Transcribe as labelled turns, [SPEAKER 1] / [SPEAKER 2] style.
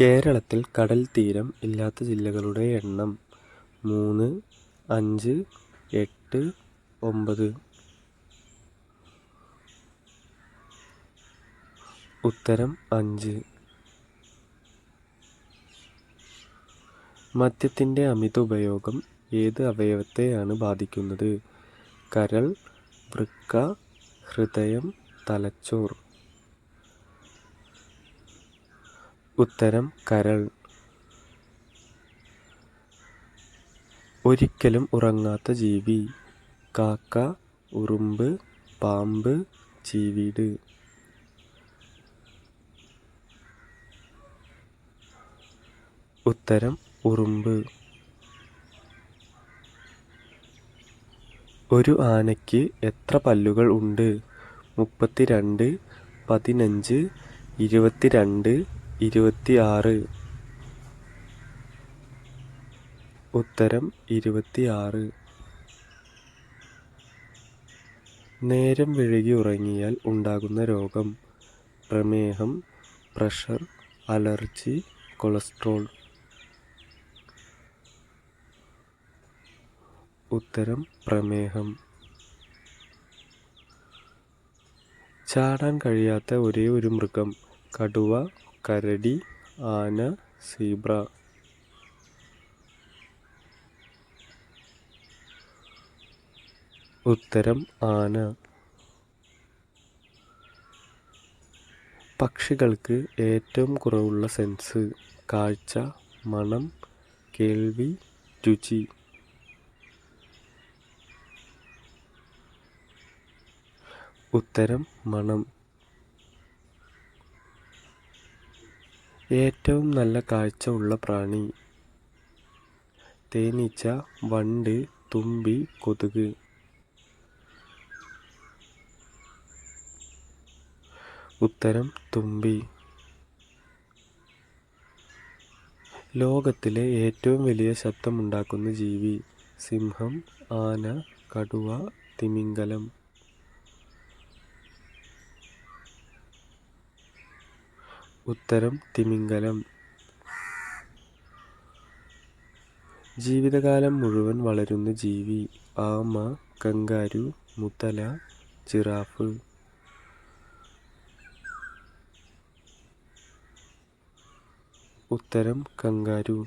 [SPEAKER 1] കേരളത്തിൽ കടൽ തീരം ഇല്ലാത്ത ജില്ലകളുടെ എണ്ണം മൂന്ന് അഞ്ച് എട്ട് ഒമ്പത്. ഉത്തരം അഞ്ച്. മദ്യത്തിന്റെ അമിത ഉപയോഗം ഏത് അവയവത്തെയാണ് ബാധിക്കുന്നത്? കരൾ വൃക്ക ഹൃദയം തലച്ചോർ. ഉത്തരം കരൾ. ഒരിക്കലും ഉറങ്ങാത്ത ജീവി. കാക്ക ഉറുമ്പ് പാമ്പ് ചീവീട്. ഉത്തരം ഉറുമ്പ്. ഒരു ആനയ്ക്ക് എത്ര പല്ലുകൾ ഉണ്ട്? മുപ്പത്തിരണ്ട് പതിനഞ്ച് ഇരുപത്തിരണ്ട് ഇരുപത്തിയാറ്. ഉത്തരം ഇരുപത്തി ആറ് നേരം വിഴുകി ഉറങ്ങിയാൽ ഉണ്ടാകുന്ന രോഗം പ്രമേഹം പ്രഷർ അലർജി കൊളസ്ട്രോൾ. ഉത്തരം പ്രമേഹം. ചാടാൻ കഴിയാത്ത ഒരേ ഒരു മൃഗം കടുവ കരടി ആന സീബ്ര. ഉത്തരം ആന. പക്ഷികൾക്ക് ഏറ്റവും കുറവുള്ള സെൻസ് കാഴ്ച മണം കേൾവി രുചി. ഉത്തരം മണം. ഏറ്റവും നല്ല കാഴ്ച ഉള്ള പ്രാണി. തേനീച്ച വണ്ട് തുമ്പി കൊതുക്. ഉത്തരം തുമ്പി. ലോകത്തിലെ ഏറ്റവും വലിയ ശബ്ദമുണ്ടാക്കുന്ന ജീവി സിംഹം ആന കടുവ തിമിംഗലം. ഉത്തരം തിമിംഗലം. ജീവിതകാലം മുഴുവൻ വളരുന്ന ജീവി ആമ കങ്കാരു മുത്തല ജിറാഫ്. ഉത്തരം കങ്കാരു.